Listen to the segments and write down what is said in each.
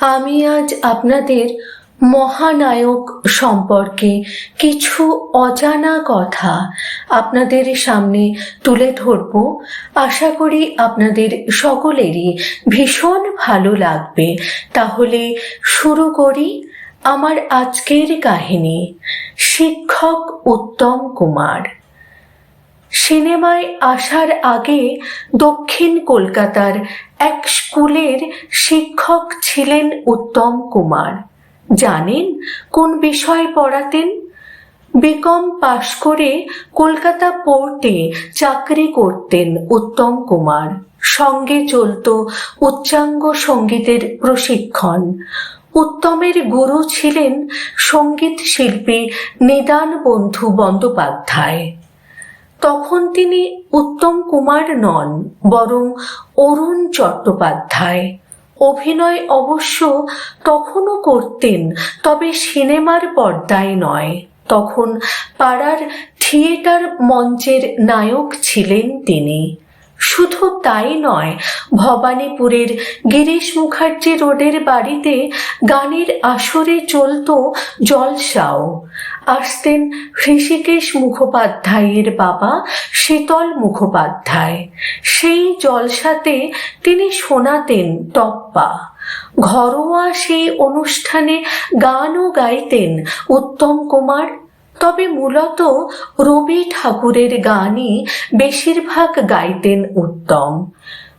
আমি আজ আপনাদের মহানায়ক সম্পর্কে কিছু অজানা কথা আপনাদের সামনে তুলে ধরব। আশা করি আপনাদের সকলেরই ভীষণ ভালো লাগবে। তাহলে শুরু করি আমার আজকের কাহিনী। শিক্ষক উত্তম কুমার। সিনেমায় আসার আগে দক্ষিণ কলকাতার এক স্কুলের শিক্ষক ছিলেন উত্তম কুমার। জানেন কোন বিষয় পড়াতেন? বিকম পাশ করে কলকাতা পোর্টে চাকরি করতেন উত্তম কুমার। সঙ্গে চলত উচ্চাঙ্গ সঙ্গীতের প্রশিক্ষণ। উত্তমের গুরু ছিলেন সংগীত শিল্পী নিদান বন্ধু বন্দ্যোপাধ্যায়। তখন তিনি উত্তম কুমার নন, বরং অরুণ চট্টোপাধ্যায়। অভিনয় অবশ্য তখনও করতেন, তবে সিনেমার পর্দায় নয়। তখন পাড়ার থিয়েটার মঞ্চের নায়ক ছিলেন তিনি। শুধু তাই নয়, ভবানীপুরের গিরিশ মুখার্জি রোডের বাড়িতে গানের আসরে চলত জলসাও। আসতেন হৃষিকেশ মুখোপাধ্যায়ের বাবা শীতল মুখোপাধ্যায়। সেই জলসাতে তিনি শোনাতেন টপ্পা। ঘরোয়া সেই অনুষ্ঠানে গানও গাইতেন উত্তম কুমার। তবে মূলত রবি ঠাকুরের গানই বেশিরভাগ গাইতেন উত্তম।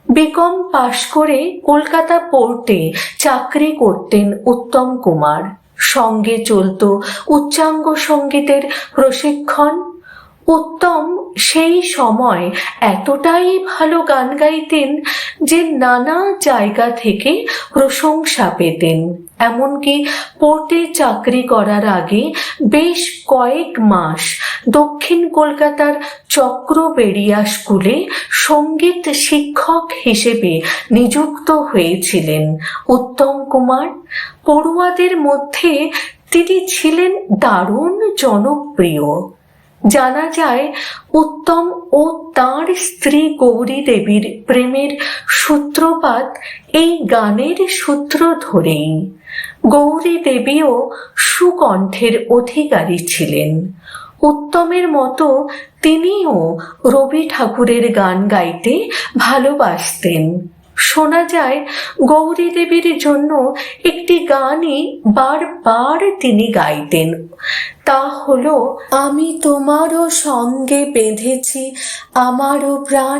বিকম পাশ করে কলকাতা পোর্টে চাকরি করতেন উত্তম কুমার। সঙ্গে চলত। উচ্চাঙ্গ সঙ্গীতের প্রশিক্ষণ উত্তম সেই সময় এতটাই ভালো গান গাইতেন যে নানা জায়গা থেকে প্রশংসা পেতেন। এমনকি পোর্টে চাকরি করার আগে বেশ কয়েক মাস দক্ষিণ কলকাতার চক্রবেড়িয়া স্কুলে সংগীত শিক্ষক হিসেবে নিযুক্ত হয়েছিলেন উত্তম কুমার। পড়ুয়াদের মধ্যে তিনি ছিলেন দারুণ জনপ্রিয়। জানা যায়, উত্তম ও তাঁর স্ত্রী গৌরী দেবীর প্রেমের সূত্রপাত এই গানের সূত্র ধরেই। গৌরী দেবীও সুকণ্ঠের অধিকারী ছিলেন। উত্তমের মতো তিনিও রবি ঠাকুরের গান গাইতে ভালোবাসতেন। শোনা যায়, গৌরী দেবীর জন্য একটি গানই বারবার তিনি গাইতেন। তা হলো, আমি তোমারও সঙ্গে বেঁধেছি, আমারও প্রাণ